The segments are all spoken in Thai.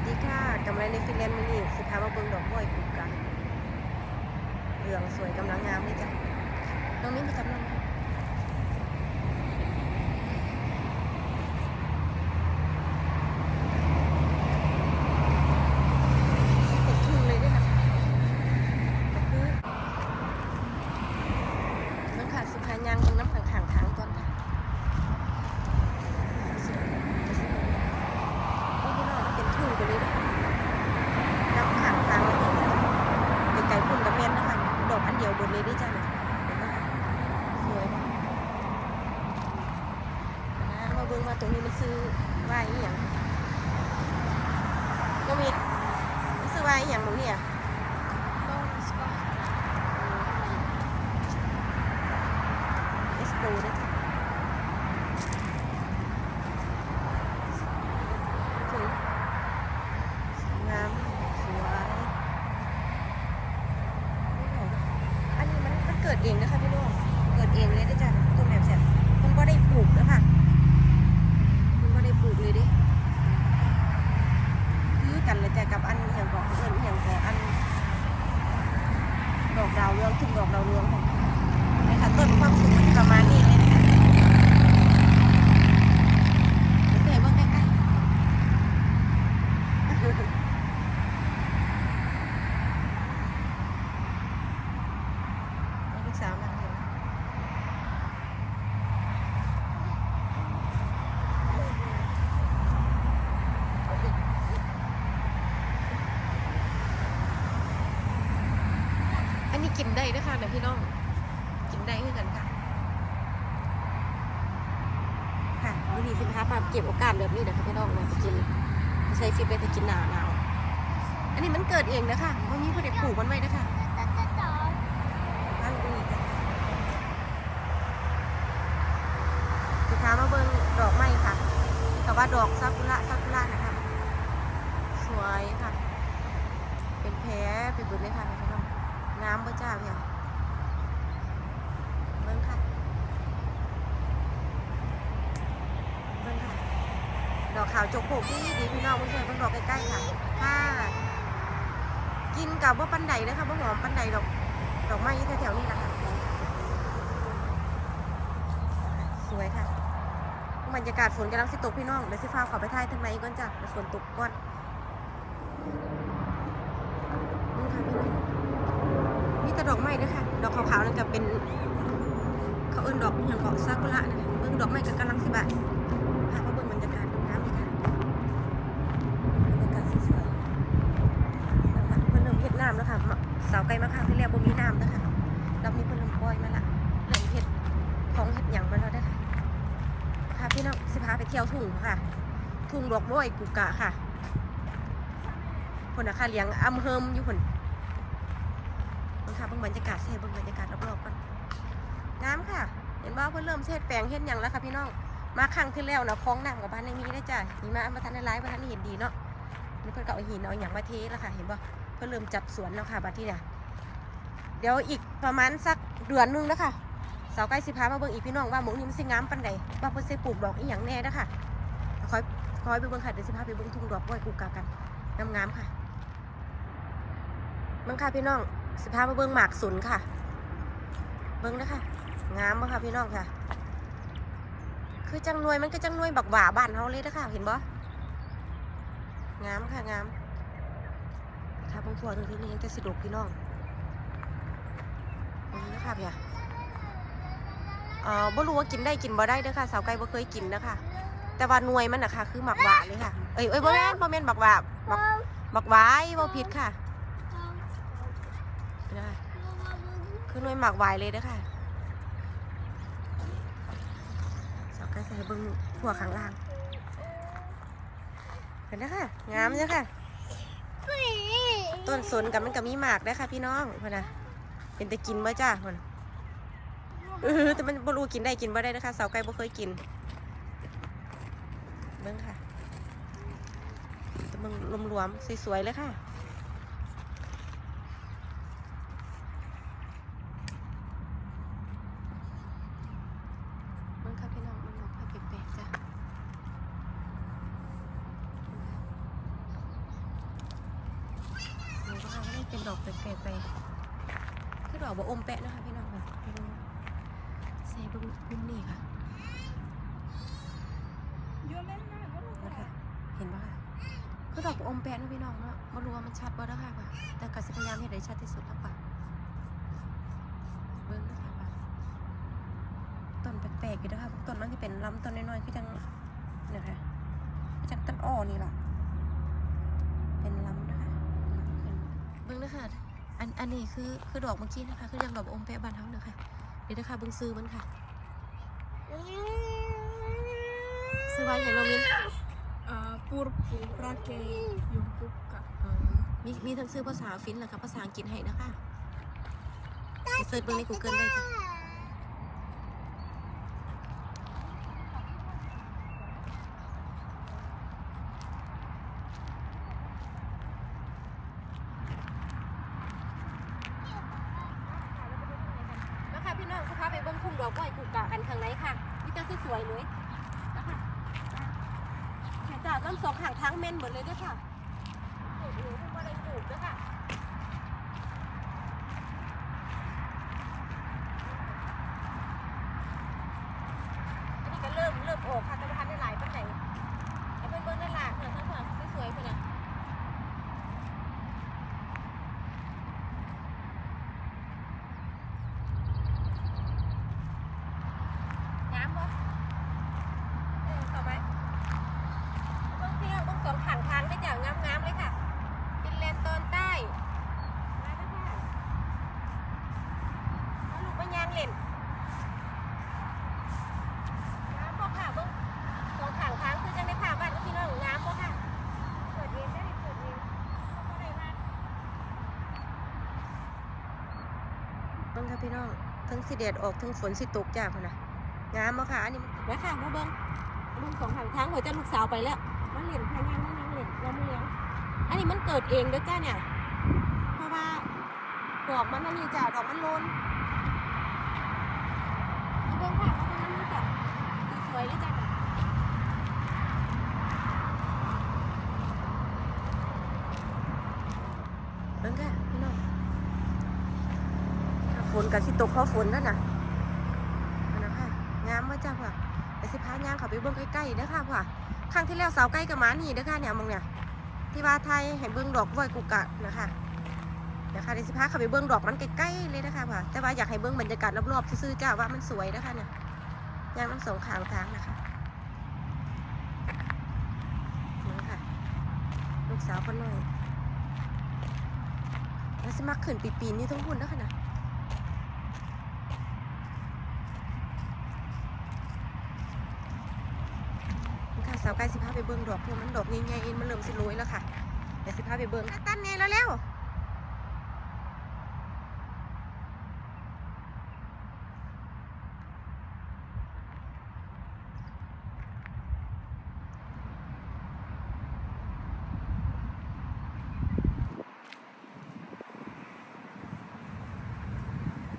วัสดีค่ะกำไรในฟินแลนด์มินิสิพามาเบิงดอกบัวกุกกันเหลืองสวยกำลังงามเลยจ้ะน้องมิ้นไปจับน้องไหมเห็ดทุ่งเลยด้วยค่ะแต่คือมันขาดสุขายางตรงน้ำขังขังทางก่อนค่ะสวยจะสวย โอ้พี่น้องมันเป็นทุ่งไปเลยนะน้ำขังทางเราเห็นจ้ะไกลๆพุ่นกับแม่นนะคะดอกอัน เดียวบนเลยได้จ้ะเนี่ยเห็นไหมคะสวยมากนะมาเบิ่งมาตรงนี้มันซื้อว่าอีหยังก็มีมันซื้อว่าอีหยังตรงนี้อะเอสโปด้วยจ้ะสวยสวยงามสวยอันนี้มันมันเกิ ดเองนะคะพี่น้องเกิดเองเลยได้อจ้ะต้นแบบเสร็จมันก็ได้ปลูกแล้วค่ะมันก็ได้ปลูกเลยดิคือกันเลยจ้ะกับอันเหี่ยงบอกเอิญเหี่ยงบอกอันดอกดาวเรืองถึงดอกดาวเรืองนะค่ะต้นความสูงมันประมาณนี้เลยนะคะเดี๋ยวเตะเบิ่งใกล้ๆให้ลูกสาวนั่งเห็นอันนี้ กินได้นะคะเดี๋ยวพี่น้อง กินได้คือกันค่ะ ค่ะวันนี้สินค้ามาเก็บโอกาสแบบนี้นะคะพี่น้องมาไปกินใช่ฟิตไปกินหนาวหนาวอันนี้มันเกิดเองนะคะวันนี้พอเด็กปลูกมันไว้นะคะสินค้ามาเบิ่งดอกไม้ค่ะ แต่ว่าดอกซากุระซากุระนะคะ สวยค่ะ เป็นแผลเป็นบุญเลยค่ะ งามบ่จ้าพี่เบิ่งค่ะเบิ่งค่ะ ดอกขาวจกโผกดีดีพี่น้องเพื่อนเพิ่งดอกใกล้ๆค่ะค่ะกินกับว่าปันไดนะคะว่าหอมปันไดดอกดอกไม้แถวๆนี้แหละคะสวยค่ะบรรยากาศฝนกำลังสิตกพี่น้องเดี๋ยวสิฟ้าขอไปถ่ายทางไหนก่อนจ้ะเดี๋ยวฝนตกก่อนค่ะพี่น้องมี แต่ดอกไม้ด้วยค่ะดอกขาวๆนั่นก็เป็นเขาเอิ้นดอกอย่างเกาะซากุระนะคะเบิ่งดอกไม้กับกำลังสิบะพามาเบิ่งบรรยากาศน้ำดีค่ะบรรยากาศสวยๆนะคะเพิ่นเริ่มเฮ็ดน้ำแล้วค่ะเสาไก่มะขามที่แล้วบ่มีน้ำนะคะรอบนี้เพิ่นเริ่มปล่อยมาละเริ่มเฮ็ดของเฮ็ดหยังมาแล้วเด้อค่ะพาพี่น้องสิพาไปเที่ยวทุ่งค่ะ ทุ่งดอกบัวไอ้กุกะค่ะพุ่นนะคะเลี้ยงอำเฮิมอยู่พุ่น บังค่ะเบิ่งบรรยากาศเซ่เบิ่งบรรยากาศรอบๆก่อนน้ำค่ะ เห็นว่าเพิ่นเริ่มเช็ดแปลงเฮ็ดหยังแล้วค่ะพี่น้องมาครั้งที่แล้วนะคลองน้ำกับบ้านในมีได้จ้ะนี่มามาทันได้ร้ายมาทันเห็นดีเนาะนี่เพิ่นก็เอาหินเอาหยังมาเทแล้วค่ะ เห็นบ่เพิ่นเริ่มจัดสวนแล้วค่ะบัดที่เนี่ยเดี๋ยวอีกประมาณสักเดือนนึงแล้วค่ะเสาใกล้สิพามาเบิ่งอีกพี่น้องว่าหมองนี้มันสิงามปานใดว่าเพิ่นสิปลูกดอกอีหยังแน่เด้อค่ะคอยคอยไปเบิ่งค่ะเดี๋ยวสิพาไปเบิ่งทุ่งดอกไว้ปลูกกากันงามๆค่ะเบิ่งค่ะพี่น้อง สิพามาเบิ่งหมากสุนค่ะ เบิ่งเด้อค่ะงามบ่ค่ะพี่น้องค่ะ คือจังนวยมันก็จังนวยบักหว่าบ้านเฮาเลยนะคะเห็นบ่งามค่ะงามค่ะพงพวตรงที่นี่ยังจะสะดวกพี่น้องตรงนี้นะคะพี่อะเอ่อบ่รู้ว่ากินได้กินบ่ได้เด้อค่ะสาวไก่บ่เคยกินนะคะแต่ว่าหน่วยมันนะคะคือหมักหวาเลยค่ะ เอ้ยเอ้ยบ่แม่นบ่แม่นบักหวาบักบักหวายบ่ผิดค่ะ นะคะคือหน่วยหมักหวเลยเด้ค่ะสาวไก่ใส่เบิ้งหัวข้างล่างเห็นนะค่ะงามเลยค่ะ ต้นสนกับมันก็มีหมากได้ค่ะพี่น้องพอนะเป็นแต่กินบ่จ้าพอนเออแต่มันบ่รู้กินได้กินบ่ได้นะคะสาวไก่บ่เคยกินเบิ้งค่ะแต่มันรวมๆสวยๆเลยค่ะเบิ้งค่ะพี่น้องมันดอกไม้แปลกๆจ้ะ เป็นดอกแป ลกๆไป คือดอกบะอมแปะนะคะพี่น้องค่ะไปดูเซเบึ้งมุนี่ค่ะ Yo me la นะคะเห็นปะคะคือดอกบะอมแปะนะพี่น้องเนาะไม่รู้ว่ามันชัดบ่นะคะค่ะแต่ก็สิพยายามเห็นได้ชัดที่สุดแล้วค่ะเบิ้งนะคะค่ะต้นแปลกๆอยู่นะคะต้นมันที่เป็นลำต้นน้อยๆคือจังนะคะคือจังต้นอ้อนี่แหละเป็นลำนะคะเบิ้งนะคะ อันอันนี้คือคือดอกเมื่อกี้นะคะ คือยังดอกบะอมแปะบานเฮาเนอะค่ะเดี๋ยวนะคะเบิ้งซื้อมันค่ะซื้อไว้อย่างเรามิน uh, purpura que yung buka. อ๋อมีมีทั้งซื้อภาษาฟินและกับภาษาอังกฤษให้นะคะไปเสิร์ชเบิ่งใน Google ได้จ้ะแล้วค่ะพี่ น้องสภาพไปเบิ่งคุ้มดอกก้อยกูกะกันข้างในค่ะนี่จะสวยๆเลยนะคะค่ะจ้าต้นสองห่างทั้งเม่นหมดเลยด้วยค่ะ ปลูกอยู่ที่ว่าได้ปลูกด้วยค่ะ อันนี้ก็เริ่มเริ่มออกค่ะแต่ว่าทันได้หลายปันไหนเอาไปเบิ้งได้หลากเนี่ยทั้งฝั่งสวยๆไปนะน้ำบ่เออต่อไป เบื้องเที่ยวเบื้องสองขังทางได้อย่างงามๆเลยค่ะฟินแลนด์ตอนใต้มาแล้วค่ะเอาลูกมายางเล่นงามบ่ค่ะเบื้องสองขังทางคือจังได้ค่ะบ้านพี่น้องงามบ่ค่ะเปิดเองได้เปิดเองบ่ได้มาเบิ่ง ค่ะพี่น้องทั้งสิแดดออกทั้งฝนสิตกจ้าพนน่ะงามบ่ค่ะอันนี้มันไว้ค่ะมาเบิ้งเบิ่งสองขังทางหัวใจลูกสาวไปแล้วมันเหรียญพายงมันยังเหรียญเราไม่เลี้ยงอันนี้มันเกิดเองเด้อจ้าเนี่ย เพราะว่าดอกมันนั่นนี่จ้าดอกมันล้นเบิ้งค่ะว่ามันนั่นนี่จ้ะสวยเลยจ้ะเบิ่งค่ะพี่น้องถ้าฝนกับสิ ตกเพราะฝนนั่นน่ะอันนั้นค่ะงามมากจ้าค่ะแต่สิพายางเขาไปเบิ่งใกล้ๆเด้อค่ะค่ะครั้งที่แล้วสาวใกล้กับหมานี่เด้อค่ะเนี่ยมึงเนี่ยที่ว่าไทยเห็นเบิ้งดอกไว้กุกะนะคะเดี๋ยค่ะเดี๋ยวสิพาเข้าไปเบิ้งดอกมันใกล้ๆเลยนะคะค่ะ แต่ว่าอยากให้เบิ้งบรรยากาศรอบๆซื่อๆจ้าว่ามันสวยนะคะเนี่ยยางมันสองขางทางนะคะนี่ค่ะ ลูกสาวคนน้อยแล้วสิมักขึ้นปีๆนี่ต้องพูดนะคะนะนี่ค่ะสาวใกล้สิพา ไปเบิ้งดอกเพื่อมันดอกใหญ่ๆมันเริ่มสิโรยแล้วค่ะเดี๋ยวสิพาไปเบิ้งตั้นแน่แล้วแล้ว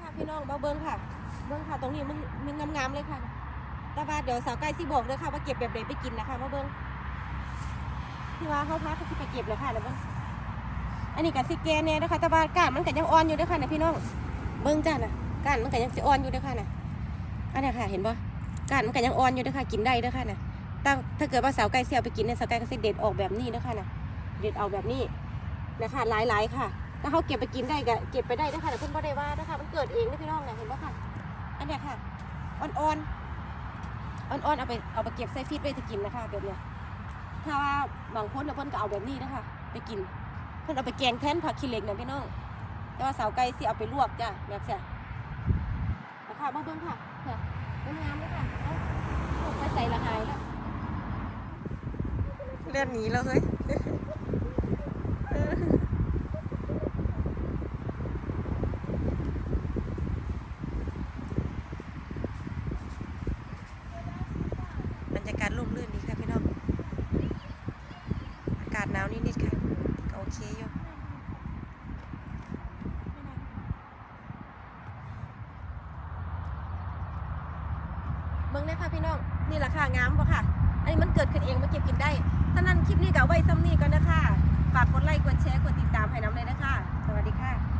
ค่ะพี่น้องมาเบิ้งค่ะ เบิ้งค่ะ ตรงนี้มันมันงามๆเลยค่ะ แต่ว่าเดี๋ยวสาวไก่สิบอกเลยค่ะว่าเก็บแบบไหนไปกินนะคะมาเบิ้ง ที่ว่าเขาพาเขาสิไปเก็บเลยค่ะแล้วเบิ้งอันนี้กับสิเกนเนี่ยนะคะแต่ว่ากาดมันก็ยังอ่อนอยู่ด้วยค่ะนะพี่น้อง เบิ้งจ้าน่ะกาดมันก็ยังสิอ่อนอยู่ด้วยค่ะนะอันนี้ค่ะ เห็นปะกาดมันก็ยังอ่อนอยู่ด้วยค่ะ กินได้ด้วยค่ะนะถ้าถ้าเกิดว่าสาวไก่เสียวไปกินเนี่ยสาวไก่ก็สิเด็ดออกแบบนี้ด้วยค่ะนะเด็ดเอาแบบนี้นะคะหลายๆค่ะถ้าเขาเก็บไปกินได้ก็เก็บไปได้นะคะแต่เพิ่นบ่ได้ว่านะคะมันเกิดเองนะพี่น้องเนี่ยเห็นปะค่ะ อันนี้ค่ะอ่อนๆอ่อนๆเอาไปเอาไปเก็บใส่ฟีดไว้จะกินนะคะแบบเนี้ย ถ้าว่าบางคนเนี่ยเพิ่นก็เอาแบบนี้นะคะไปกิน เพิ่นเอาไปแกงแทนผักขี้เหล็กเนี่ยพี่น้อง แต่ว่าสาวไก่สิเอาไปลวกจ้ะแบบเสียนะคะมาเบิ่งค่ะค่ะงามเลยค่ะเอาไปใส่ละหายแล้วเลื่อนหนีแล้วเฮ้ย นิดๆค่ะก็โอเคอยู่เบิ่งได้ค่ะพี่น้องนี่แหละค่ะงามปะค่ะ อันนี้มันเกิดขึ้นเองมาเก็บกินได้ท่านั้นคลิปนี้ก็ไว้ซ้ำนี่ก่นนะคะ ฝากกดไลค์กดแชร์กดติดตามให้น้ำเลยนะคะ สวัสดีค่ะ